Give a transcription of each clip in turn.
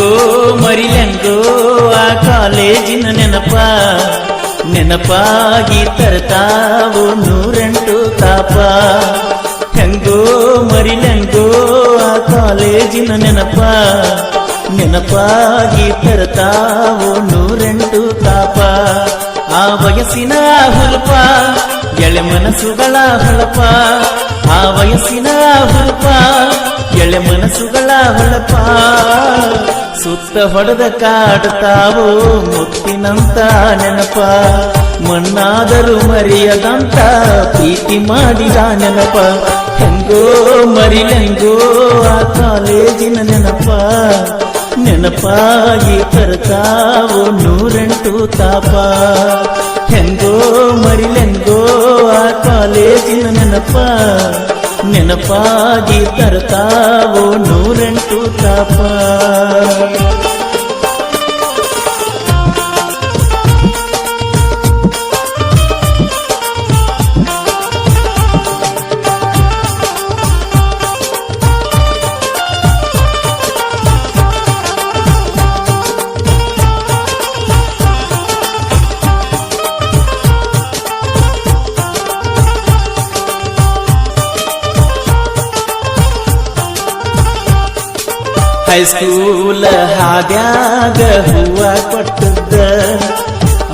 ಹೆಂಗೋ ಮರಿಲೆಂಗೋ, ಆ ಕಾಲೇಜಿನ ನೆನಪ. ನೆನಪಾಗಿ ತರ್ತಾವು ನೂರೆಂಟು ತಾಪ. ಹೆಂಗೋ, ಮರಿಲೆಂಗೋ, ಆ ಕಾಲೇಜಿನ ನೆನಪ. ನೆನಪಾಗಿ ತರ್ತಾವು ನೂರೆಂಟು ತಾಪ. ಆ ವಯಸ್ಸಿನ ಹುಲ್ಪ ಎಳೆ ಮನಸ್ಸುಗಳ ಹೊಳಪ ಆ ವಯಸ್ಸಿನ ಹುಲ್ಪ ಎಳೆ ಮನಸ್ಸುಗಳ ಹೊಳಪ ಸುತ್ತ ಹೊಡೆದ ಕಾಡ್ತಾವು ಮುತ್ತಿನಂತ ನೆನಪ. ಮಣ್ಣಾದರೂ ಮರೆಯದಂತ ಪ್ರೀತಿ ಮಾಡಿದ ನೆನಪ. ಹೆಂಗೋ ಮರಿಲೆಂಗೋ ಆ ಕಾಲೇಜಿನ ನೆನಪ. ನೆನಪಾಗಿ ತರತಾವು ನೂರೆಂಟು ತಾಪ. ಹೆಂಗೋ ಮರಿಲೆಂಗೋ ಆ ಕಾಲೇಜಿನ ನೆನಪ. ನೆನಪಾಗಿ ತರ್ತಾವೋ ನೂರೆಂಟು ತಾಪ. ಹೈಸ್ಕೂಲ ಹಾದ್ಯಾಗ ಹೂವ ಕೊಟ್ಟದ್ದ.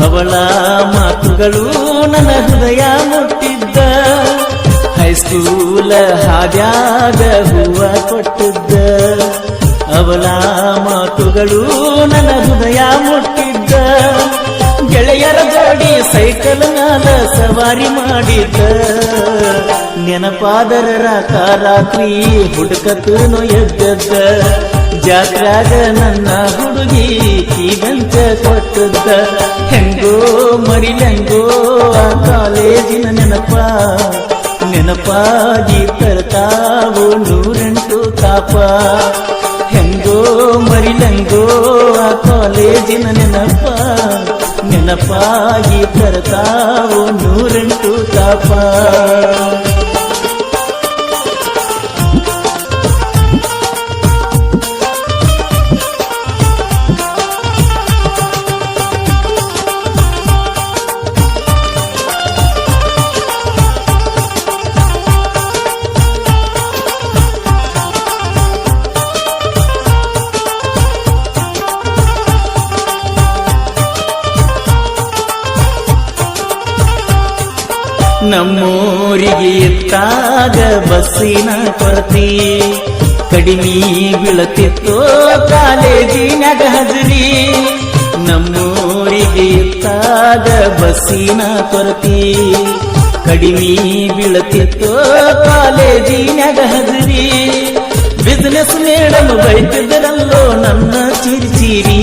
ಅವಳ ಮಾತುಗಳು ನನ್ನ ಹೃದಯ ಮುಟ್ಟಿದ್ದ. ಹೈಸ್ಕೂಲ ಹಾದ್ಯಾಗ ಹೂವ ಕೊಟ್ಟಿದ್ದ. ಅವಳ ಮಾತುಗಳು ನನ್ನ ಹೃದಯ ಮುಟ್ಟಿದ್ದ. ಗೆಳೆಯರ ಜೋಡಿ ಸೈಕಲ್ ಮ್ಯಾಲ ಸವಾರಿ ಮಾಡಿದ್ದ. ನೆನಪಾದರ ಕಾರಾತ್ರಿ ರಾತ್ರಿ ಹುಡುಕತನು ಎದ್ದದ್ದ. ಜಾತ್ರಾಗ ನನ್ನ ಹುಡುಗಿ ಜೀವಂತ ಕೊಟ್ಟದ್ದ. ಹೆಂಗೋ ಮರಿಲೆಂಗೋ ಆ ಕಾಲೇಜಿನ ನೆನಪ. ನೆನಪಾಗಿ ತರ್ತಾವು ನೂರೆಂಟು ತಾಪ. ಹೆಂಗೋ ಮರಿಲೆಂಗೋ ಆ ಕಾಲೇಜಿನ ನೆನಪ. ನೆನಪಾಗಿ ತರ್ತಾವು ನೂರೆಂಟು ತಾಪ. ನಮ್ಮೂರಿಗೆ ಎತ್ತಾಗ ಬಸ್ಸಿನ ಕೊರತೆ. ಕಡಿಮೆ ಬೀಳತಿತ್ತು ಕಾಲೇಜಿನಾಗ ಹಜರಿ. ನಮ್ಮೂರಿಗೆ ಎತ್ತಾಗ ಬಸ್ಸಿನ ಕೊರತೆ. ಕಡಿಮೆ ಬೀಳತಿತ್ತು ಕಾಲೇಜಿನಾಗ ಹಜರಿ. ಬಿಸ್ನೆಸ್ ಮೇಡಮ್ ಬೈತಿದ್ದರಲ್ಲೋ ನನ್ನ ಚಿರಿಚಿರಿ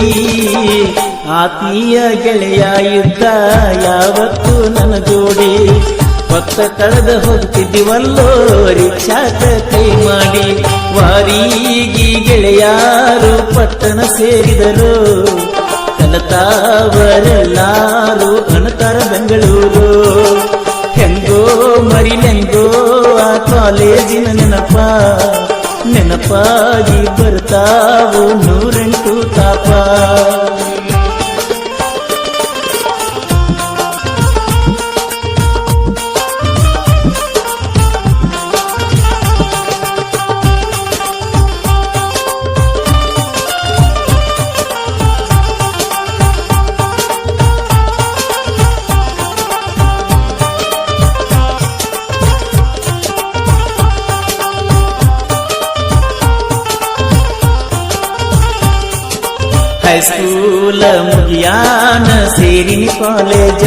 ಆತ್ಮೀಯ ಗೆಳೆಯ ಇದ್ದ ಯಾವತ್ತು ನನ್ನ ಜೋಡಿ. ಹೊತ್ತ ಕಳೆದ ಹೋಗ್ತಿದ್ದೀವಲ್ಲೋ, ರಿಕ್ಷಾಕ ಕೈ ಮಾಡಿ. ವಾರೀಗಿ ಗೆಳೆಯಾರು ಪಟ್ಟಣ ಸೇರಿದರು. ಕಲತಾವರೆಲ್ಲಾರು ಅನತಾರ ಬೆಂಗಳೂರು. ಹೆಂಗೋ ಮರಿಲೆಂಗೋ ಆ ಕಾಲೇಜಿನ ನೆನಪ. ನೆನಪಾಗಿ ಬರ್ತಾವು ನೂರೆಂಟು ತಾಪ. ಹೈಸ್ಕೂಲ ಮುಗಿಯಾನ ಸೇರಿನಿ ಕಾಲೇಜ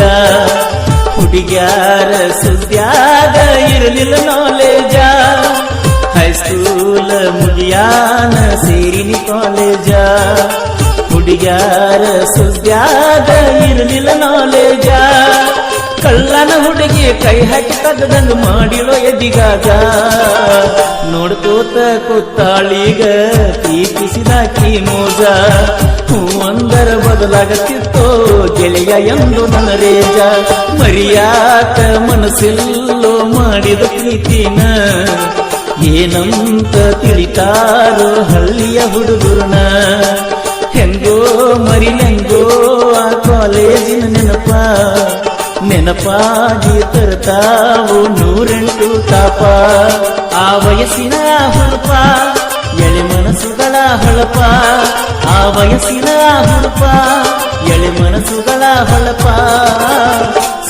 ಹುಡುಗ್ಯಾರ ಸುದ್ಯಾಗ ಇರಲಿಲ್ಲ ನಾಲೇಜ ಹೈಸ್ಕೂಲ ಮುಗಿಯಾನ ಸೇರಿನಿ ಕಾಲೇಜ ಹುಡುಗ್ಯಾರ ಸುದ್ಯಾಗ ಇರಲಿಲ್ಲ ನಾಲೇಜ ಕಳ್ಳನ ಹುಡುಗಿ ಕೈ ಹಾಕಿ ತಗದಂಗ ಮಾಡಿರೋ ಎದಿಗಾಗ ನೋಡ್ಕೋತ ಕೂತಾಳೀಗ ಪ್ರೀತಿಸಿದಾಕಿ ಮೋಜ ಹೂವಂದರ ಬದಲಾಗತ್ತಿತ್ತೋ ಗೆಳೆಯ ಎಂದು ನನ್ನ ರೇಜ. ಮರಿಯಾತ ಮನಸ್ಸಿಲ್ಲೋ ಮಾಡಿದ ಪ್ರೀತಿನ. ಏನಂತ ತಿಳಿತಾರೋ ಹಳ್ಳಿಯ ಹುಡುಗರನ ನೆನಪಾಗಿ ತರ್ತಾವು ನೂರೆಂಟು ತಾಪ. ಆ ವಯಸ್ಸಿನ ಹುಡುಪ, ಎಳೆ ಮನಸ್ಸುಗಳ ಹೊಳಪ. ಆ ವಯಸ್ಸಿನ ಹುಡುಪ, ಎಳೆ ಮನಸ್ಸುಗಳ ಹೊಳಪ.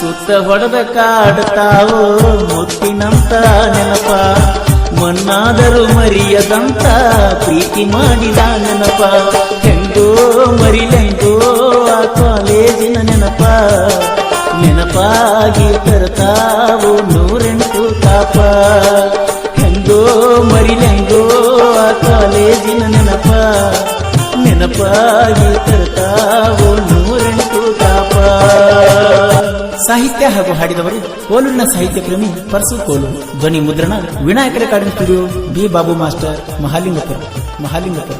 ಸುತ್ತ ಹೊಡೆದ ಕಾಡುತ್ತಾವು ಮುತ್ತಿನಂತ ನೆನಪ. ಮನ್ನಾದರೂ ಮರಿಯದಂತ ಪ್ರೀತಿ ಮಾಡಿದ ನೆನಪ. ಹೆಂಗೋ ಮರಿಲೆಂಗೋ ಆ ಕಾಲೇಜಿನ ನೆನಪ. ನೆನಪಾಗಿ ತರ್ತಾವು ನೂರೆಂಟು ತಾಪ ಹೆಂಗೋ ಮರಿಲೆಂಗೋ ಆ ಕಾಲೇಜಿನ ನೆನಪ. ನೆನಪಾಗಿ ತರ್ತಾವು ನೂರೆಂಟು ತಾಪ ಸಾಹಿತ್ಯ ಹಾಗೂ ಹಾಡಿದವರು ಕೋಲೂರಿನ ಸಾಹಿತ್ಯ ಪ್ರೇಮಿ ಪರಸು ಕೋಲು. ಧ್ವನಿ ಮುದ್ರಣ Vinayaka recording studio B Babu master, Mahalingapura Mahalingapura.